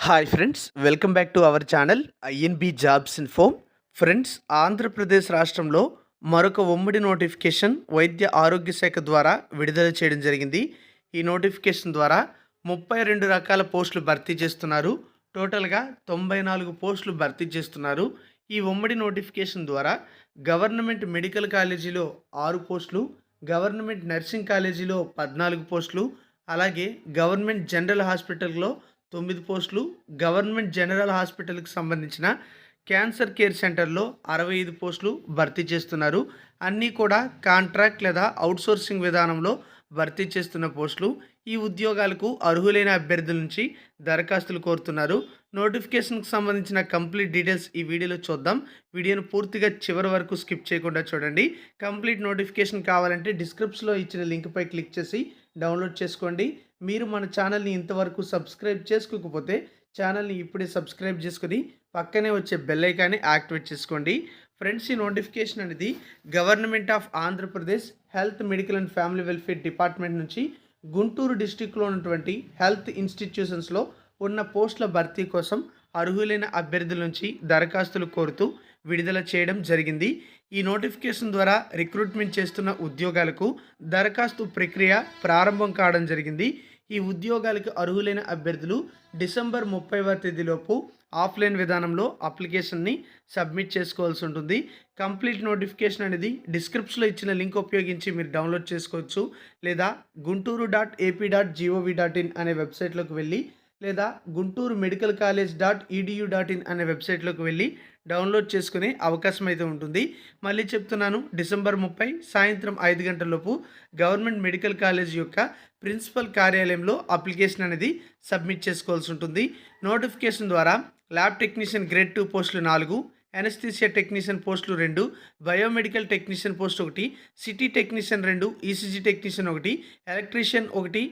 Hi friends welcome back to our channel INB jobs info friends Andhra Pradesh రాష్ట్రంలో మరొక ఉమ్మడి notification వైద్య ఆరోగ్య శాఖ ద్వారా విడుదల చేయడం జరిగింది. ఈ నోటిఫికేషన్ ద్వారా ముప్పై రెండు రకాల పోస్టులు భర్తీ చేస్తున్నారు. టోటల్గా తొంభై నాలుగు పోస్టులు భర్తీ చేస్తున్నారు. ఈ ఉమ్మడి నోటిఫికేషన్ ద్వారా గవర్నమెంట్ మెడికల్ కాలేజీలో ఆరు పోస్టులు గవర్నమెంట్ నర్సింగ్ కాలేజీలో పద్నాలుగు పోస్టులు అలాగే గవర్నమెంట్ జనరల్ హాస్పిటల్లో తొమ్మిది పోస్టులు గవర్నమెంట్ జనరల్ హాస్పిటల్కి సంబంధించిన క్యాన్సర్ కేర్ సెంటర్లో అరవై ఐదు పోస్టులు భర్తీ చేస్తున్నారు. అన్నీ కూడా కాంట్రాక్ట్ లేదా అవుట్సోర్సింగ్ విధానంలో భర్తీ చేస్తున్న పోస్టులు ఈ ఉద్యోగాలకు అర్హులైన అభ్యర్థుల నుంచి దరఖాస్తులు కోరుతున్నారు. నోటిఫికేషన్కి సంబంధించిన కంప్లీట్ డీటెయిల్స్ ఈ వీడియోలో చూద్దాం. వీడియోను పూర్తిగా చివరి వరకు స్కిప్ చేయకుండా చూడండి. కంప్లీట్ నోటిఫికేషన్ కావాలంటే డిస్క్రిప్షన్లో ఇచ్చిన లింక్పై క్లిక్ చేసి డౌన్లోడ్ చేసుకోండి. మీరు మన ఛానల్ని ఇంతవరకు సబ్స్క్రైబ్ చేసుకోకపోతే ఛానల్ని ఇప్పుడే సబ్స్క్రైబ్ చేసుకుని పక్కనే వచ్చే బెల్ ఐకాన్ని యాక్టివేట్ చేసుకోండి. ఫ్రెండ్స్ ఈ నోటిఫికేషన్ అనేది government of Andhra Pradesh health medical and family welfare department నుంచి గుంటూరు డిస్టిక్లో ఉన్నటువంటి హెల్త్ ఇన్స్టిట్యూషన్స్లో ఉన్న పోస్టుల భర్తీ కోసం అర్హులైన అభ్యర్థుల నుంచి దరఖాస్తులు కోరుతూ విడుదల చేయడం జరిగింది. ఈ నోటిఫికేషన్ ద్వారా రిక్రూట్మెంట్ చేస్తున్న ఉద్యోగాలకు దరఖాస్తు ప్రక్రియ ప్రారంభం కావడం జరిగింది. ఈ ఉద్యోగాలకు అర్హులైన అభ్యర్థులు డిసెంబర్ ముప్పైవ తేదీలోపు ఆఫ్లైన్ విధానంలో అప్లికేషన్ని సబ్మిట్ చేసుకోవాల్సి ఉంటుంది. కంప్లీట్ నోటిఫికేషన్ అనేది డిస్క్రిప్షన్లో ఇచ్చిన లింక్ ఉపయోగించి మీరు డౌన్లోడ్ చేసుకోవచ్చు లేదా Guntur dot AP dot GOV dot in అనే వెబ్సైట్లోకి వెళ్ళి లేదా Guntur medical college dot EDU dot in అనే వెబ్సైట్లోకి వెళ్ళి డౌన్లోడ్ చేసుకునే అవకాశం అయితే ఉంటుంది. మళ్ళీ చెప్తున్నాను డిసెంబర్ ముప్పై సాయంత్రం ఐదు గంటలలోపు గవర్నమెంట్ మెడికల్ కాలేజ్ యొక్క ప్రిన్సిపల్ కార్యాలయంలో అప్లికేషన్ అనేది సబ్మిట్ చేసుకోవాల్సి ఉంటుంది. నోటిఫికేషన్ ద్వారా ల్యాబ్ టెక్నీషియన్ గ్రేడ్ టూ పోస్టులు నాలుగు ఎనస్థీసియా టెక్నీషియన్ పోస్టులు రెండు బయోమెడికల్ టెక్నీషియన్ పోస్ట్ ఒకటి సిటీ టెక్నీషియన్ రెండు ఈసీజీ టెక్నీషియన్ ఒకటి ఎలక్ట్రీషియన్ ఒకటి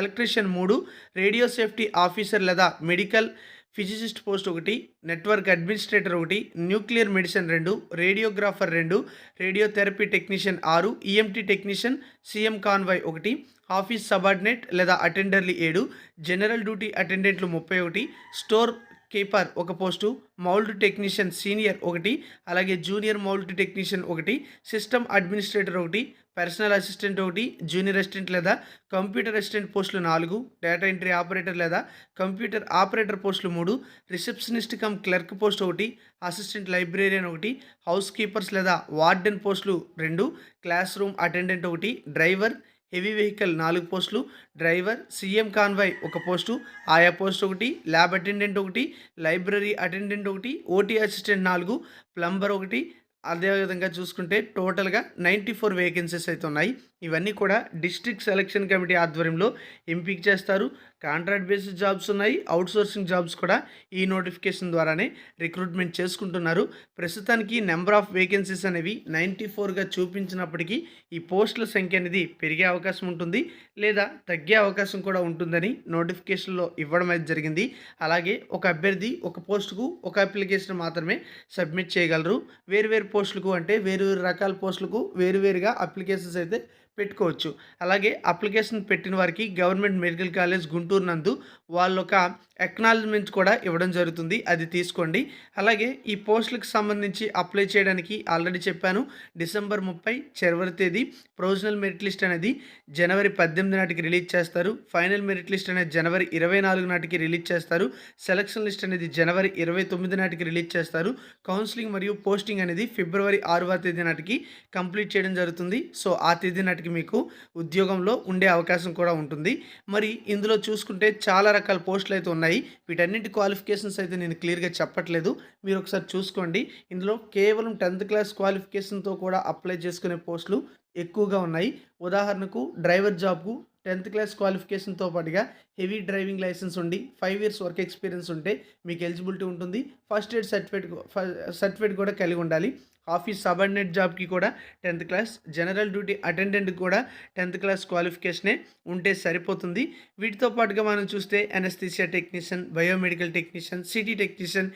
ఎలక్ట్రీషియన్ మూడు రేడియో సేఫ్టీ ఆఫీసర్ లేదా మెడికల్ ఫిజిసిస్ట్ పోస్ట్ ఒకటి నెట్వర్క్ అడ్మినిస్ట్రేటర్ ఒకటి న్యూక్లియర్ మెడిసిన్ రెండు రేడియోగ్రాఫర్ రెండు రేడియోథెరపీ టెక్నీషియన్ ఆరు ఈఎంటీ టెక్నీషియన్ సీఎం కాన్వాయ్ ఒకటి ఆఫీస్ సబార్డినేట్ లేదా అటెండర్లు ఏడు జనరల్ డ్యూటీ అటెండెంట్లు ముప్పై ఒకటి స్టోర్ కీపర్ ఒక పోస్టు మౌల్డ్ టెక్నీషియన్ సీనియర్ ఒకటి అలాగే జూనియర్ మౌల్డ్ టెక్నీషియన్ ఒకటి సిస్టమ్ అడ్మినిస్ట్రేటర్ ఒకటి పర్సనల్ అసిస్టెంట్ ఒకటి జూనియర్ అసిస్టెంట్ లేదా కంప్యూటర్ అసిస్టెంట్ పోస్టులు నాలుగు డేటా ఎంట్రీ ఆపరేటర్ లేదా కంప్యూటర్ ఆపరేటర్ పోస్టులు మూడు రిసెప్షనిస్ట్ కమ్ క్లర్క్ పోస్ట్ ఒకటి అసిస్టెంట్ లైబ్రేరియన్ ఒకటి హౌస్ కీపర్స్ లేదా వార్డెన్ పోస్టులు రెండు క్లాస్ రూమ్ అటెండెంట్ ఒకటి డ్రైవర్ హెవీ వెహికల్ నాలుగు పోస్టులు. డ్రైవర్ సీఎం కాన్వాయ్ ఒక పోస్టు ఆయా పోస్ట్ ఒకటి ల్యాబ్ అటెండెంట్ ఒకటి లైబ్రరీ అటెండెంట్ ఒకటి ఓటీ అసిస్టెంట్ నాలుగు ప్లంబర్ ఒకటి. అదేవిధంగా చూసుకుంటే టోటల్గా నైంటీ ఫోర్ వేకెన్సీస్ అయితే ఉన్నాయి. ఇవన్నీ కూడా డిస్ట్రిక్ట్ సెలక్షన్ కమిటీ ఆధ్వర్యంలో ఎంపిక చేస్తారు. కాంట్రాక్ట్ బేసిస్ జాబ్స్ ఉన్నాయి. అవుట్సోర్సింగ్ జాబ్స్ కూడా ఈ నోటిఫికేషన్ ద్వారానే రిక్రూట్మెంట్ చేసుకుంటున్నారు. ప్రస్తుతానికి నెంబర్ ఆఫ్ వేకెన్సీస్ అనేవి నైంటీ ఫోర్గా చూపించినప్పటికీ ఈ పోస్టుల సంఖ్య అనేది పెరిగే అవకాశం ఉంటుంది లేదా తగ్గే అవకాశం కూడా ఉంటుందని నోటిఫికేషన్లో ఇవ్వడం అయితే జరిగింది. అలాగే ఒక అభ్యర్థి ఒక పోస్టుకు ఒక అప్లికేషన్ మాత్రమే సబ్మిట్ చేయగలరు. వేరు వేరు పోస్టులకు అంటే వేరు వేరు రకాల పోస్టులకు వేరువేరుగా అప్లికేషన్స్ అయితే పెట్టుకోవచ్చు. అలాగే అప్లికేషన్ పెట్టిన వారికి గవర్నమెంట్ మెడికల్ కాలేజ్ గుంటూరు నందు వాళ్ళు ఒక ఎక్నాలజ్మెంట్ కూడా ఇవ్వడం జరుగుతుంది. అది తీసుకోండి. అలాగే ఈ పోస్టులకు సంబంధించి అప్లై చేయడానికి ఆల్రెడీ చెప్పాను. డిసెంబర్ ముప్పై చివరి తేదీ ప్రొవిజనల్ మెరిట్ లిస్ట్ అనేది జనవరి పద్దెనిమిది నాటికి రిలీజ్ చేస్తారు. ఫైనల్ మెరిట్ లిస్ట్ అనేది జనవరి ఇరవై నాలుగు నాటికి రిలీజ్ చేస్తారు. సెలక్షన్ లిస్ట్ అనేది జనవరి ఇరవై తొమ్మిది నాటికి రిలీజ్ చేస్తారు. కౌన్సిలింగ్ మరియు పోస్టింగ్ అనేది ఫిబ్రవరి ఆరవ తేదీ నాటికి కంప్లీట్ చేయడం జరుగుతుంది. సో ఆ తేదీ నాటికి మీకు ఉద్యోగంలో ఉండే అవకాశం కూడా ఉంటుంది. మరి ఇందులో చూసుకుంటే చాలా రకాల పోస్టులు అయితే ఉన్నాయి. వీటన్నింటి క్వాలిఫికేషన్స్ అయితే నేను క్లియర్గా చెప్పట్లేదు. మీరు ఒకసారి చూసుకోండి. ఇందులో కేవలం టెన్త్ క్లాస్ క్వాలిఫికేషన్తో కూడా అప్లై చేసుకునే పోస్టులు ఎక్కువగా ఉన్నాయి. ఉదాహరణకు డ్రైవర్ జాబ్కు టెన్త్ క్లాస్ క్వాలిఫికేషన్తో పాటుగా హెవీ డ్రైవింగ్ లైసెన్స్ ఉండి ఫైవ్ ఇయర్స్ వర్క్ ఎక్స్పీరియన్స్ ఉంటే మీకు ఎలిజిబిలిటీ ఉంటుంది. ఫస్ట్ ఎయిడ్ సర్టిఫికేట్ సర్టిఫికేట్ కూడా కలిగి ఉండాలి. ఆఫీస్ సబార్డినేట్ జాబ్కి కూడా tenth class general duty attendant కూడా టెన్త్ క్లాస్ క్వాలిఫికేషనే ఉంటే సరిపోతుంది. వీటితో పాటుగా మనం చూస్తే anaesthesia technician biomedical technician CT technician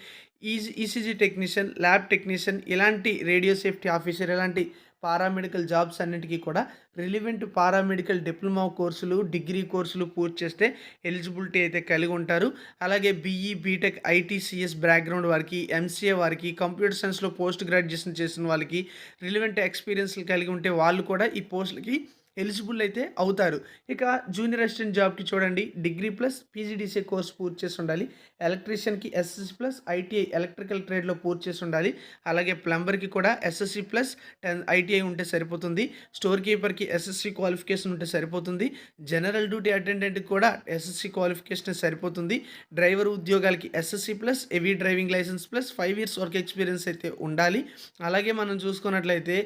easy ECG technician lab technician ఇలాంటి రేడియో సేఫ్టీ ఆఫీసర్ ఇలాంటి పారామెడికల్ జాబ్స్ అన్నిటికీ కూడా రిలివెంట్ పారామెడికల్ డిప్లొమా కోర్సులు డిగ్రీ కోర్సులు పూర్తి చేస్తే ఎలిజిబిలిటీ అయితే కలిగి ఉంటారు. అలాగే BE BTech IT CS background వారికి ఎంసీఏ వారికి కంప్యూటర్ సైన్స్లో పోస్ట్ గ్రాడ్యుయేషన్ చేసిన వాళ్ళకి రిలివెంట్ ఎక్స్పీరియన్స్లు కలిగి ఉంటే వాళ్ళు కూడా ఈ పోస్టులకి ఎలిజిబుల్ అయితే అవుతారు. ఇక జూనియర్ అసిస్టెంట్ జాబ్కి చూడండి. డిగ్రీ ప్లస్ పీజీడీసీ కోర్స్ పూర్తి చేసి ఉండాలి. ఎలక్ట్రీషియన్కి ఎస్ఎస్సి ప్లస్ ఐటీఐ ఎలక్ట్రికల్ ట్రేడ్లో పూర్తి చేసి ఉండాలి. అలాగే ప్లంబర్కి కూడా ఎస్ఎస్సి ప్లస్ టెన్ ఐటీఐ ఉంటే సరిపోతుంది. స్టోర్ కీపర్కి ఎస్ఎస్సి క్వాలిఫికేషన్ ఉంటే సరిపోతుంది. జనరల్ డ్యూటీ అటెండెంట్కి కూడా ఎస్ఎస్సి క్వాలిఫికేషన్ సరిపోతుంది. డ్రైవర్ ఉద్యోగాలకి SSC plus heavy driving licence plus five years work experience అయితే ఉండాలి. అలాగే మనం చూసుకున్నట్లయితే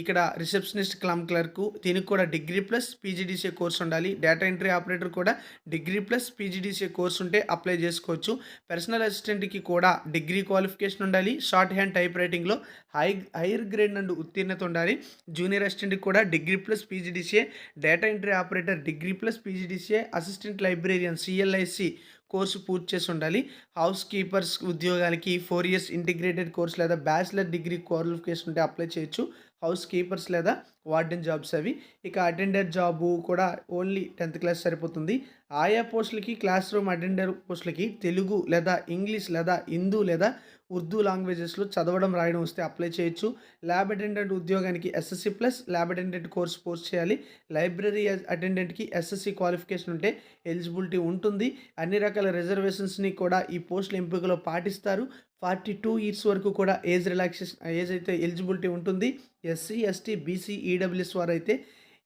ఇక్కడ రిసెప్షనిస్ట్ క్లమ్ క్లర్కు దీనికి కూడా డిగ్రీ ప్లస్ పీజీడీసీ కోర్స్ ఉండాలి. డేటా ఎంట్రీ ఆపరేటర్ కూడా డిగ్రీ ప్లస్ పీజీడీసీ కోర్స్ ఉంటే అప్లై చేసుకోవచ్చు. పర్సనల్ అసిస్టెంట్కి కూడా డిగ్రీ క్వాలిఫికేషన్ ఉండాలి. షార్ట్ హ్యాండ్ టైప్ రైటింగ్లో హై హైయర్ గ్రేడ్ నుండి ఉత్తీర్ణత ఉండాలి. జూనియర్ అసిస్టెంట్కి కూడా degree plus PGDCA data entry operator degree plus PGDCA assistant librarian CLIC course పూర్తి చేసి ఉండాలి. హౌస్ కీపర్స్ ఉద్యోగాలకి ఫోర్ ఇయర్స్ ఇంటిగ్రేటెడ్ కోర్స్ లేదా బ్యాచిలర్ డిగ్రీ క్వాలిఫికేషన్ ఉంటే అప్లై చేయొచ్చు. హౌస్ కీపర్స్ లేదా వార్డెన్ జాబ్స్ అవి. ఇక అటెండర్ జాబు కూడా ఓన్లీ టెన్త్ క్లాస్ సరిపోతుంది. ఆయా పోస్టులకి క్లాస్ రూమ్ అటెండర్ పోస్టులకి తెలుగు లేదా ఇంగ్లీష్ లేదా హిందూ లేదా ఉర్దూ లాంగ్వేజెస్లో చదవడం రాయడం వస్తే అప్లై చేయొచ్చు. ల్యాబ్ అటెండెంట్ ఉద్యోగానికి SSC plus lab attendant course post చేయాలి. లైబ్రరీ అటెండెంట్కి ఎస్ఎస్సి క్వాలిఫికేషన్ ఉంటే ఎలిజిబిలిటీ ఉంటుంది. అన్ని రకాల రిజర్వేషన్స్ని కూడా ఈ పోస్టుల ఎంపికలో పాటిస్తారు. ఫార్టీ టూ ఇయర్స్ వరకు కూడా ఏజ్ రిలాక్సేషన్ ఏజ్ అయితే ఎలిజిబిలిటీ ఉంటుంది. ఎస్సీ ఎస్టీ బీసీ ఈడబ్ల్యూఎస్ వారు అయితే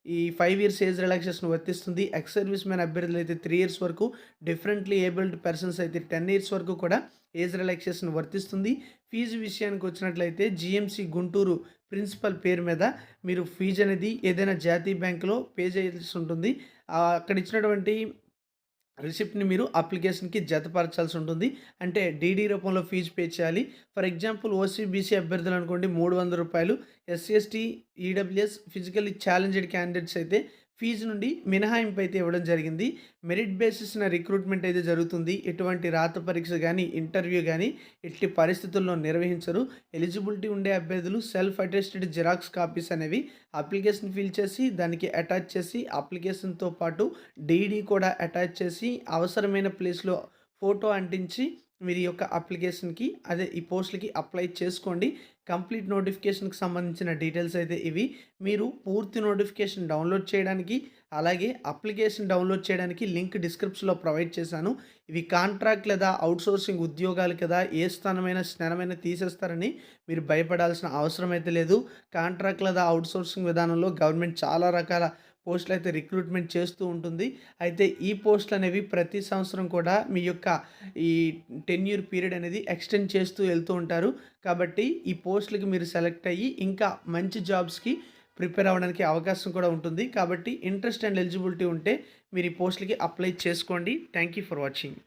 ఈ ఫైవ్ ఇయర్స్ ఏజ్ రిలాక్సేషన్ వర్తిస్తుంది. ఎక్స్ సర్వీస్ మ్యాన్ అభ్యర్థులు అయితే త్రీ ఇయర్స్ వరకు డిఫరెంట్లీ ఏబుల్డ్ పర్సన్స్ అయితే టెన్ ఇయర్స్ వరకు కూడా ఏజ్ రిలాక్సేషన్ వర్తిస్తుంది. ఫీజు విషయానికి వచ్చినట్లయితే జిఎంసి గుంటూరు ప్రిన్సిపల్ పేరు మీద మీరు ఫీజు అనేది ఏదైనా జాతీయ బ్యాంకులో పే చేయాల్సి ఉంటుంది. అక్కడ ఇచ్చినటువంటి రిసిప్ట్ని మీరు అప్లికేషన్కి జతపరచాల్సి ఉంటుంది అంటే డీడీ రూపంలో ఫీజు పే చేయాలి. ఫర్ ఎగ్జాంపుల్ ఓసీబీసీ అభ్యర్థులు అనుకోండి మూడు వందల రూపాయలు. SC ST EWS physically challenged candidates అయితే ఫీజు నుండి మినహాయింపు అయితే ఇవ్వడం జరిగింది. మెరిట్ బేసిస్న రిక్రూట్మెంట్ అయితే జరుగుతుంది. ఎటువంటి రాత పరీక్ష కానీ ఇంటర్వ్యూ కానీ ఎట్టి పరిస్థితుల్లో నిర్వహించరు. ఎలిజిబిలిటీ ఉండే అభ్యర్థులు సెల్ఫ్ అటెస్టెడ్ జిరాక్స్ కాపీస్ అనేవి అప్లికేషన్ ఫిల్ చేసి దానికి అటాచ్ చేసి అప్లికేషన్తో పాటు డీడీ కూడా అటాచ్ చేసి అవసరమైన ప్లేస్లో ఫోటో అంటించి మీరు యొక్క అప్లికేషన్కి అదే ఈ పోస్టులకి అప్లై చేసుకోండి. కంప్లీట్ నోటిఫికేషన్కి సంబంధించిన డీటెయిల్స్ అయితే ఇవి. మీరు పూర్తి నోటిఫికేషన్ డౌన్లోడ్ చేయడానికి అలాగే అప్లికేషన్ డౌన్లోడ్ చేయడానికి లింక్ డిస్క్రిప్షన్లో ప్రొవైడ్ చేశాను. ఇవి కాంట్రాక్ట్ లేదా అవుట్సోర్సింగ్ ఉద్యోగాలు కదా ఏ స్థానమైన స్నానమైన తీసేస్తారని మీరు భయపడాల్సిన అవసరం అయితే లేదు. కాంట్రాక్ట్ లేదా అవుట్సోర్సింగ్ విధానంలో గవర్నమెంట్ చాలా రకాల పోస్టులు అయితే రిక్రూట్మెంట్ చేస్తూ ఉంటుంది. అయితే ఈ పోస్టులు అనేవి ప్రతి సంవత్సరం కూడా మీ యొక్క ఈ టెన్యూర్ పీరియడ్ అనేది ఎక్స్టెండ్ చేస్తూ వెళ్తూ ఉంటారు. కాబట్టి ఈ పోస్టులకి మీరు సెలెక్ట్ అయ్యి ఇంకా మంచి జాబ్స్కి ప్రిపేర్ అవ్వడానికి అవకాశం కూడా ఉంటుంది. కాబట్టి ఇంట్రెస్ట్ అండ్ ఎలిజిబిలిటీ ఉంటే మీరు ఈ పోస్టులకి అప్లై చేసుకోండి. Thank you for watching.